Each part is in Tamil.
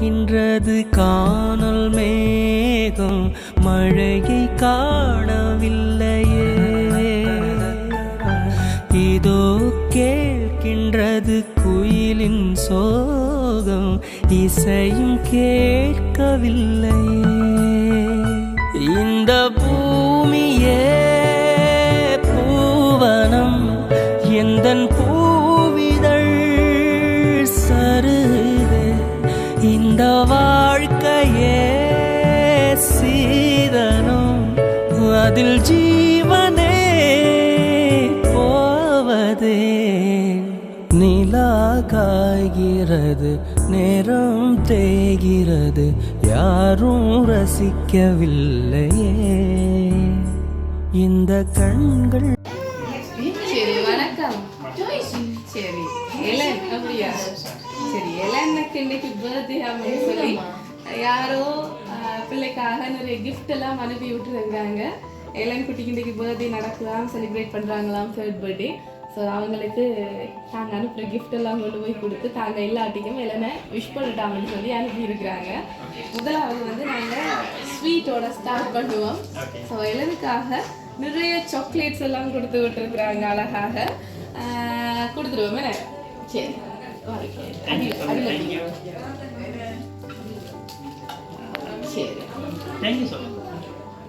கேட்கின்றது காணல் மேகம். மழையை காணவில்லையே. இதோ கேட்கின்றது குயிலின் சோகம். இசையும் கேட்கவில்லையே. இந்த பூமியே அதில் ஜீவனே போவதே. நிலா காய்கிறது நேரம் தேய்கிறது யாரும் ரசிக்கவில்லையே. இந்த கண்கள் சரி வணக்கம். சரி எலன் அப்படியா? சரி எலனுக்கு இன்னைக்கு பர்த்டே அப்படின்னு சொல்லி யாரோ பிள்ளைக்காக நிறைய gift எல்லாம் அனுப்பி விட்டுருக்காங்க எலன் குட்டிக்கு இன்னைக்கு பர்த்டே நடக்கலாம் செலிப்ரேட் பண்றாங்களாம் தேர்ட் பர்த்டே ஸோ அவங்களுக்கு தாங்க அனுப்புகிற gift எல்லாம் கொண்டு போய் கொடுத்து தாங்க எல்லாட்டிக்கும் எலனை விஷ் பண்ணிட்டாங்கன்னு சொல்லி அனுப்பி இருக்கிறாங்க முதலாவது வந்து நாங்கள் ஸ்வீட்டோட ஸ்டார்ட் பண்ணுவோம். ஸோ எலனுக்காக நிறைய சாக்லேட்ஸ் எல்லாம் கொடுத்து விட்டுருக்குறாங்க அழகாக. கொடுத்துருவோமே சரி. சரி. தேங்க்யூ மச்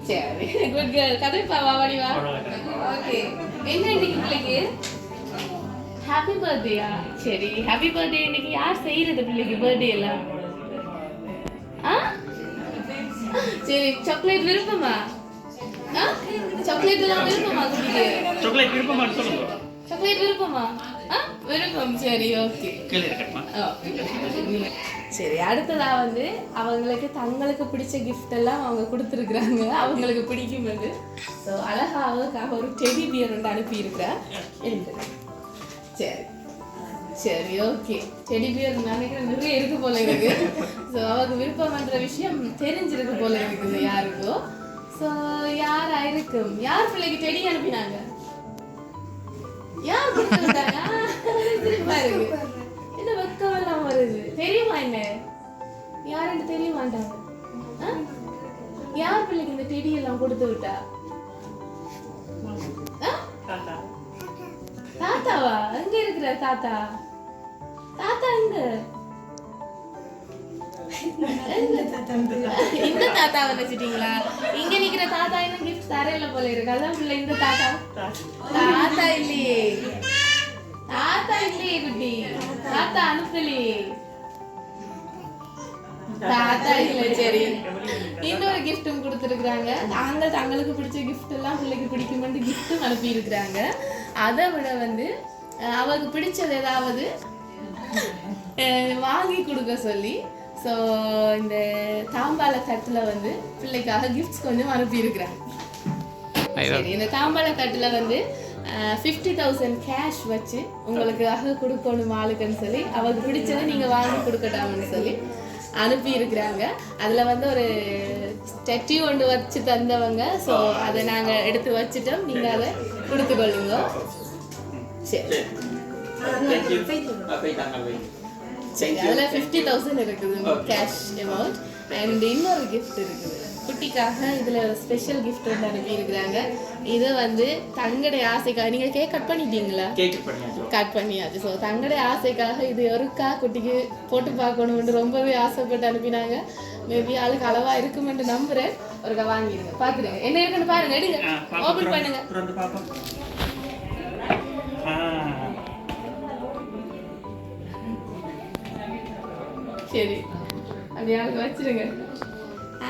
சரி. குட் கேர்ள் கதைப்பா வா வடிவா ஓகே என்ன இன்னைக்கு பிள்ளைக்கு? ஹாப்பி பர்த்டேயா சரி ஹாப்பி பர்த்டே இன்னைக்கு யார் செய்யறது பிள்ளைக்கு பர்த்டே எல்லாம்? ஆ? சரி சாக்லேட் விருப்பமா? சாக்லேட் எல்லாம் விருப்பமா குட்டிக்கு? சாக்லேட் விருப்பமானு சொல்லுங்க சாக்லேட் விருப்பமா? விருப்பம். சரி ஓகே கீழே இருக்கட்டுமா? சரி அடுத்ததா வந்து அவங்களுக்கு தங்களுக்கு பிடிச்ச கிஃப்ட் எல்லாம் அவங்க கொடுத்துருக்குறாங்க. அவங்களுக்கு பிடிக்கும் அது. ஸோ அழகாவுக்காக ஒரு டெடி பியர் வந்து அனுப்பியிருக்கிறேன். சரி. சரி ஓகே டெடி பியர் நினைக்கிறேன் நிறைய இருக்கு போல இருக்கு ஸோ விருப்பம் விருப்பம்ன்ற விஷயம் தெரிஞ்சிருக்கு போல இருக்குது யாருக்கோ. ஸோ யாரா இருக்கும் யார் பிள்ளைக்கு டெடி அனுப்பினாங்க? யார் கொடுத்துருக்காங்க திரும்ப இருக்கு வருது தெரியுமா என்ன? யாருன்னு தெரிய மாட்டாங்க? யார் பிள்ளைக்கு இந்த டெடி எல்லாம் கொடுத்து விட்டா? தாத்தாவா? எங்க இருக்கிற தாத்தா? தாத்தா எங்க? இந்த தாத்தாவை வச்சுட்டீங்களா? இங்க நிக்கிற தாத்தா என்ன கிஃப்ட் தரையில போல இருக்கு. அதான் பிள்ளை இந்த தாத்தா. தாத்தா இல்லையே. தாத்தா இல்லையே குட்டி. தாத்தா அனுப்பலையே. தாத்தா இல்ல சரி. இன்னொரு கிஃப்ட்டும் கொடுத்துருக்குறாங்க. தாங்க தங்களுக்கு பிடிச்ச gift எல்லாம் பிள்ளைக்கு பிடிக்குமென்று கிஃப்ட்டும் அனுப்பி இருக்கிறாங்க அதை விட வந்து அஹ், அவருக்கு பிடிச்சது ஏதாவது வாங்கி கொடுக்க சொல்லி ஸோ இந்த தாம்பால தட்டில் வந்து பிள்ளைக்காக கிஃப்ட்ஸ் கொஞ்சம் அனுப்பி இருக்கிறாங்க சரி இந்த தாம்பாள தட்டில் வந்து ஃபிஃப்டி தௌசண்ட் கேஷ் வச்சு உங்களுக்காக கொடுக்கணும் ஆளுக்குன்னு சொல்லி அவருக்கு பிடிச்சதை நீங்கள் வாங்கி கொடுக்கட்டாம்னு சொல்லி அனுப்பி இருக்கிறாங்க அதில் வந்து ஒரு ஸ்டெட்டி ஒன்று வச்சு தந்தவங்க. ஸோ அதை நாங்கள் எடுத்து வச்சுட்டோம். நீங்கள் அதை கொடுத்துக்கொள்ளுங்க. சரி. சரி. அதில் ஃபிஃப்டி தௌசண்ட் இருக்குது கேஷ் அமௌண்ட் அண்ட் இன்னொரு கிஃப்ட் இருக்குது. குட்டிக்காக இதில் ஸ்பெஷல் கிஃப்ட் ஒன்று அனுப்பி இருக்கிறாங்க இது வந்து தங்களுடைய ஆசைக்காக நீங்கள் கேக் கட் பண்ணிட்டீங்களா? கேக் பண்ணியாச்சு. கட் பண்ணியாச்சு. ஸோ தங்களுடைய ஆசைக்காக இது ஒருக்கா குட்டிக்கு போட்டு பார்க்கணும்னு ரொம்பவே ஆசைப்பட்டு அனுப்பினாங்க. மேபி ஆளுக்கு அளவா இருக்குமென்று நம்புறேன். ஒருக்கா வாங்கிடுங்க. பார்த்துடுங்க. என்ன இருக்குன்னு பாருங்க. எடுங்க. ஓப்பன் பண்ணுங்க. சரி. அப்படி ஆளுக்கு வச்சிருங்க.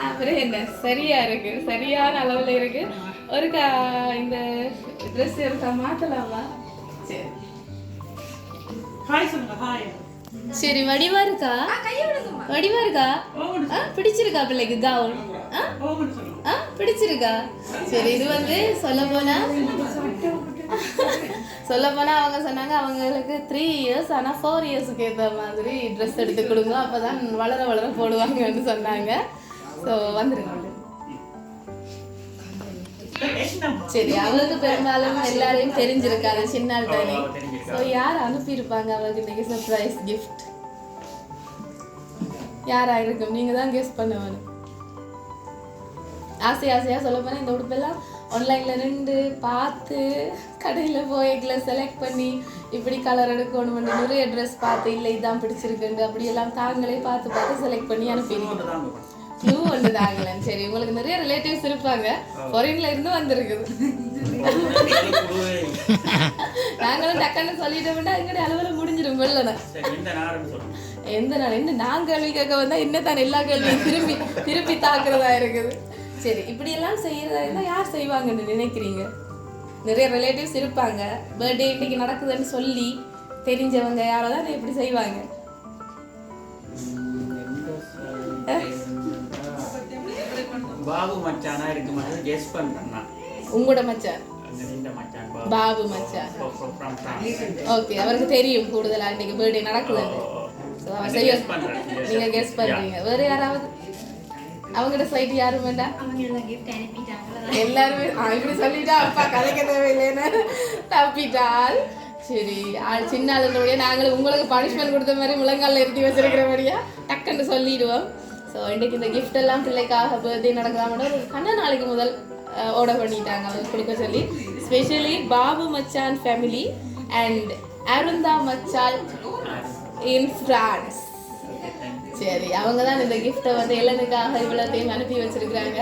அப்புறம் என்ன சரியா இருக்கு சரியான அளவுல இருக்கு. ஒருக்கா இந்த ட்ரெஸ் இருக்கா மாத்தலாமா? சரி. ஹாய் சொல்லுங்க ஹாய் சரி வடிவா இருக்கா? வடிவா இருக்கா? பிடிச்சிருக்கா பிள்ளைக்கு கவுன் ஆ? பிடிச்சிருக்கா? சரி இது வந்து சொல்ல போனா சொல்ல போனா அவங்க சொன்னாங்க அவங்களுக்கு த்ரீ இயர்ஸ் ஆனா ஃபோர் இயர்ஸ்க்கு ஏற்ற மாதிரி ட்ரெஸ் எடுத்து கொடுங்க. அப்பதான் வளர வளர போடுவாங்கன்னு சொன்னாங்க. ஸோ வந்துருங்க. சரி அவளுக்கு பெரும்பாலும் எல்லாரையும் தெரிஞ்சிருக்காது சின்ன தானே ஸோ யார் அனுப்பியிருப்பாங்க அவளுக்கு இன்னைக்கு சர்ப்ரைஸ் கிஃப்ட் யாராக இருக்கும்? நீங்கள் தான் கெஸ் பண்ண வேணும் ஆசை ஆசையாக சொல்ல போனால் இந்த உடுப்பெல்லாம் ஆன்லைனில் நின்று பார்த்து கடையில் போய் போய்களை செலக்ட் பண்ணி இப்படி கலர் எடுக்கணும் நிறைய ட்ரெஸ் பார்த்து இல்லை இதான் பிடிச்சிருக்குண்டு அப்படியெல்லாம் தாங்களே பார்த்து பார்த்து செலக்ட் பண்ணி அனுப்பிடுவோம் க்ளூ ஒன்று தாங்களேன் சரி உங்களுக்கு நிறைய ரிலேட்டிவ்ஸ் இருப்பாங்க. ஃபாரின்ல இருந்து வந்திருக்குது. நாங்களும் டக்குன்னு சொல்லிட்டோம்னா எங்களுடைய அலுவலகம் முடிஞ்சிடும். வெள்ளன. எந்த நாள்? என்ன நான் கேள்வி கேட்க வந்தா என்ன தான் எல்லா கேள்வியும் திரும்பி திருப்பி தாக்குறதா இருக்குது. சரி இப்படி எல்லாம் செய்யறதா இருந்தா யார் செய்வாங்கன்னு நினைக்கிறீங்க? நிறைய ரிலேட்டிவ்ஸ் இருப்பாங்க. பர்த்டே இன்னைக்கு நடக்குதுன்னு சொல்லி தெரிஞ்சவங்க யாரோ தான் இப்படி செய்வாங்க? பாபு மச்சானா இருக்கு மட்டும் கெஸ் பண்றேன் நான் உங்களோட மச்சான்? மச்சான் பாபு. மச்சான். from France. ஓகே அவருக்கு தெரியும் கூடுதலா இன்னைக்கு பர்த்டே நடக்குதுன்னு. பண்றேன். Yes. நீங்க கெஸ் பண்றீங்க. வேற யாராவது? அவங்களோட சைட் யாரும் வேண்டாம் எல்லாருமே இப்படி சொல்லிட்டா அப்பா கதைக்க தேவையில்லைன்னு தப்பிட்டால். சரி ஆள் சின்ன ஆளுடைய நாங்களும் உங்களுக்கு பனிஷ்மெண்ட் கொடுத்த மாதிரி முழங்கால இருத்தி வச்சிருக்கிறபடியா டக்குன்னு சொல்லிடுவோம். ஸோ இன்றைக்கு இந்த கிஃப்ட் எல்லாம் பிள்ளைக்காக பர்த்டே நடக்கலாம்னு ஒரு கண்ண நாளைக்கு முதல் ஆர்டர் பண்ணிட்டாங்க. அவங்க கொடுக்க சொல்லி. ஸ்பெஷலி பாபு மச்சான் ஃபேமிலி அண்ட் அருந்தா மச்சான் இன் ஃப்ரான்ஸ் சரி அவங்க தான் இந்த கிஃப்ட்டை வந்து எல்லனுக்காக இவ்வளோத்தையும் அனுப்பி வச்சிருக்கிறாங்க.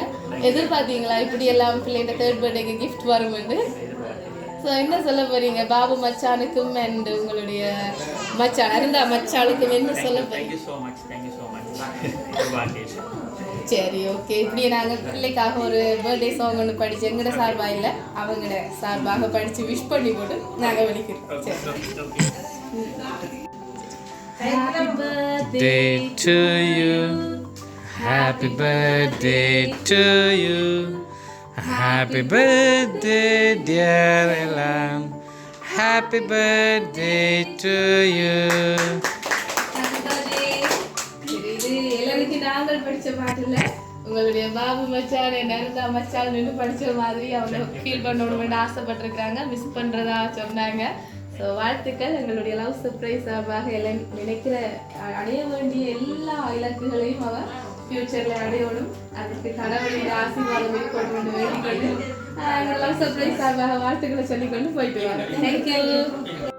எதிர்பார்த்தீங்களா? இப்படி எல்லாம் பிள்ளைங்க தேர்ட் பர்த்டேக்கு கிஃப்ட் வரும்னு? ஸோ என்ன சொல்ல போறீங்க? பாபு மச்சானுக்கும் அண்ட் உங்களுடைய மச்சான் அருந்தா மச்சானுக்கும் என்ன சொல்ல Thank போறீங்க you so much. Thank you so much. Birthday. சரி ஓகே இப்படியே நாங்கள் பிள்ளைக்காக ஒரு பர்த்டே சாங் ஒன்று படிச்சு எங்கட சார்பாக இல்லை அவங்களோட சார்பாக படித்து விஷ் பண்ணி போட்டு நாங்கள் வெளிக்கிறோம் சரி Happy birthday Day to you. Happy birthday to you. Happy birthday, dear Elam. Happy birthday to you. இது நாங்கள் படிச்ச பாட்டுல உங்களுடைய பாபு மச்சான் நருந்தா மச்சான் நின்று படிச்ச மாதிரி அவங்க ஃபீல் பண்ணணும்னு ஆசைப்பட்டிருக்காங்க மிஸ் பண்றதா சொன்னாங்க. ஸோ வாழ்த்துக்கள். எங்களுடைய லவ் சர்ப்ரைஸ் சார்பாக எல்லாம் நினைக்கிற அடைய வேண்டிய எல்லா இலக்குகளையும் அவர் ஃபியூச்சர்ல அடையணும். அதுக்கு கடவுளின் ஆசீர்வாதம் இருக்கணும் என்று வேண்டிக் கொண்டு சர்ப்ரைஸ் ஆக வாழ்த்துக்களை சொல்லிக்கொண்டு போயிட்டு வாங்க தேங்க்யூ